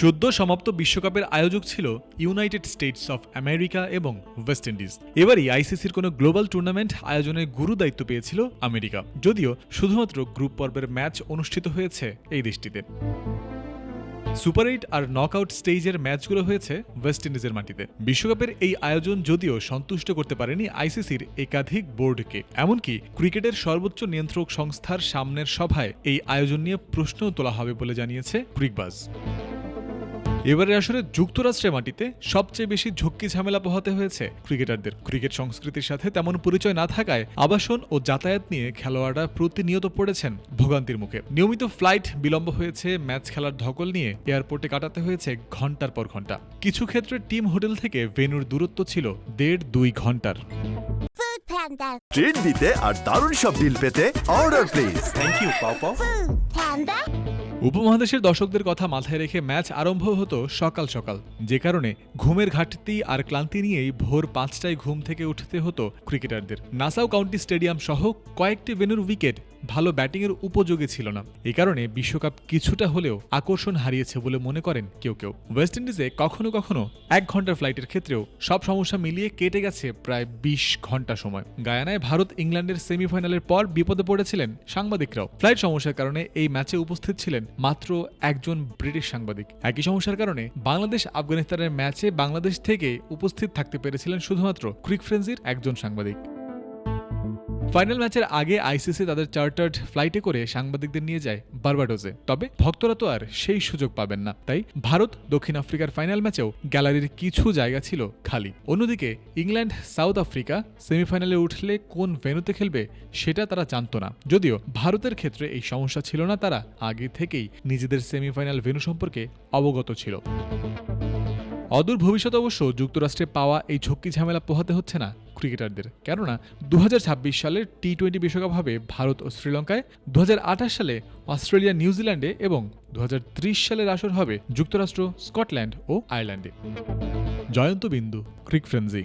সদ্য সমাপ্ত বিশ্বকাপের আয়োজক ছিল ইউনাইটেড স্টেটস অফ আমেরিকা এবং ওয়েস্ট ইন্ডিজ। এবারই আইসিসির কোনো গ্লোবাল টুর্নামেন্ট আয়োজনের গুরু দায়িত্ব পেয়েছিল আমেরিকা। যদিও শুধুমাত্র গ্রুপ পর্বের ম্যাচ অনুষ্ঠিত হয়েছে এই দেশটিতে। সুপার এইট আর নকআউট স্টেজের ম্যাচগুলো হয়েছে ওয়েস্ট ইন্ডিজের মাটিতে। বিশ্বকাপের এই আয়োজন যদিও সন্তুষ্ট করতে পারেনি আইসিসির একাধিক বোর্ডকে। এমনকি ক্রিকেটের সর্বোচ্চ নিয়ন্ত্রক সংস্থার সামনের সভায় এই আয়োজন নিয়ে প্রশ্নও তোলা হবে বলে জানিয়েছে ক্রিকবাজ। এবারে আসলে যুক্তরাষ্ট্রের মাটিতে সবচেয়ে বেশি ঝক্কি ঝামেলা পোহাতে হয়েছে ক্রিকেটারদের। ক্রিকেট সংস্কৃতির সাথে তেমন পরিচয় না থাকায় আবাসন ও যাতায়াত নিয়ে খেলোয়াড়রা প্রতিনিয়ত পড়েছেন ভোগান্তির মুখে। নিয়মিত ফ্লাইট বিলম্ব হয়েছে ম্যাচ খেলার ধকল নিয়ে এয়ারপোর্টে কাটাতে হয়েছে ঘণ্টার পর ঘণ্টা কিছু ক্ষেত্রে টিম হোটেল থেকে ভেনুর দূরত্ব ছিল দেড় দুই ঘণ্টার ট্রিট দিতে আর দারুণ সব ডিল পেতে অর্ডার প্লিজ থ্যাংক ইউ পাও. উপমহাদেশের দর্শকদের কথা মাথায় রেখে ম্যাচ আরম্ভ হতো সকাল সকাল। যে কারণে ঘুমের ঘাটতি আর ক্লান্তি নিয়েই ভোর পাঁচটায় ঘুম থেকে উঠতে হতো ক্রিকেটারদের। নাসাও কাউন্টি স্টেডিয়াম সহ কয়েকটি ভেনুর উইকেট ভালো ব্যাটিংয়ের উপযোগী ছিল না। এ কারণে বিশ্বকাপ কিছুটা হলেও আকর্ষণ হারিয়েছে বলে মনে করেন কেউ কেউ। ওয়েস্ট ইন্ডিজে কখনো কখনো এক ঘণ্টার ফ্লাইটের ক্ষেত্রেও সব সমস্যা মিলিয়ে কেটে গেছে প্রায় বিশ ঘণ্টা সময়। গায়ানায় ভারত ইংল্যান্ডের সেমিফাইনালের পর বিপদে পড়েছিলেন সাংবাদিকরাও। ফ্লাইট সমস্যার কারণে এই ম্যাচে উপস্থিত ছিলেন মাত্র একজন ব্রিটিশ সাংবাদিক। একই সমস্যার কারণে বাংলাদেশ আফগানিস্তানের ম্যাচে বাংলাদেশ থেকে উপস্থিত থাকতে পেরেছিলেন শুধুমাত্র ক্রিক ফ্রেন্সির একজন সাংবাদিক। ফাইনাল ম্যাচের আগে আইসিসি তাদের চার্টার্ড ফ্লাইটে করে সাংবাদিকদের নিয়ে যায় বার্বাডোজে। তবে ভক্তরা তো আর সেই সুযোগ পাবেন না। তাই ভারত, দক্ষিণ আফ্রিকার ফাইনাল ম্যাচেও গ্যালারির কিছু জায়গা ছিল খালি। অন্যদিকে ইংল্যান্ড, সাউথ আফ্রিকা সেমিফাইনালে উঠলে কোন ভেনুতে খেলবে সেটা তারা জানতো না। যদিও ভারতের ক্ষেত্রে এই সমস্যা ছিল না, তারা আগে থেকেই নিজেদের সেমিফাইনাল ভেনু সম্পর্কে অবগত ছিল। অদূর ভবিষ্যতে অবশ্য যুক্তরাষ্ট্রে পাওয়া এই ঝক্কি ঝামেলা পোহাতে হচ্ছে না ক্রিকেটারদের। কেননা দু হাজার ছাব্বিশ সালের টি টোয়েন্টি বিশ্বকাপ হবে ভারত ও শ্রীলঙ্কায় দু হাজার আঠাশ সালে অস্ট্রেলিয়া, নিউজিল্যান্ডে এবং দু হাজার ত্রিশ সালের আসর হবে যুক্তরাষ্ট্র, স্কটল্যান্ড ও আয়ারল্যান্ডে। জয়ন্ত বিন্দু, ক্রিক ফ্রেন্সি।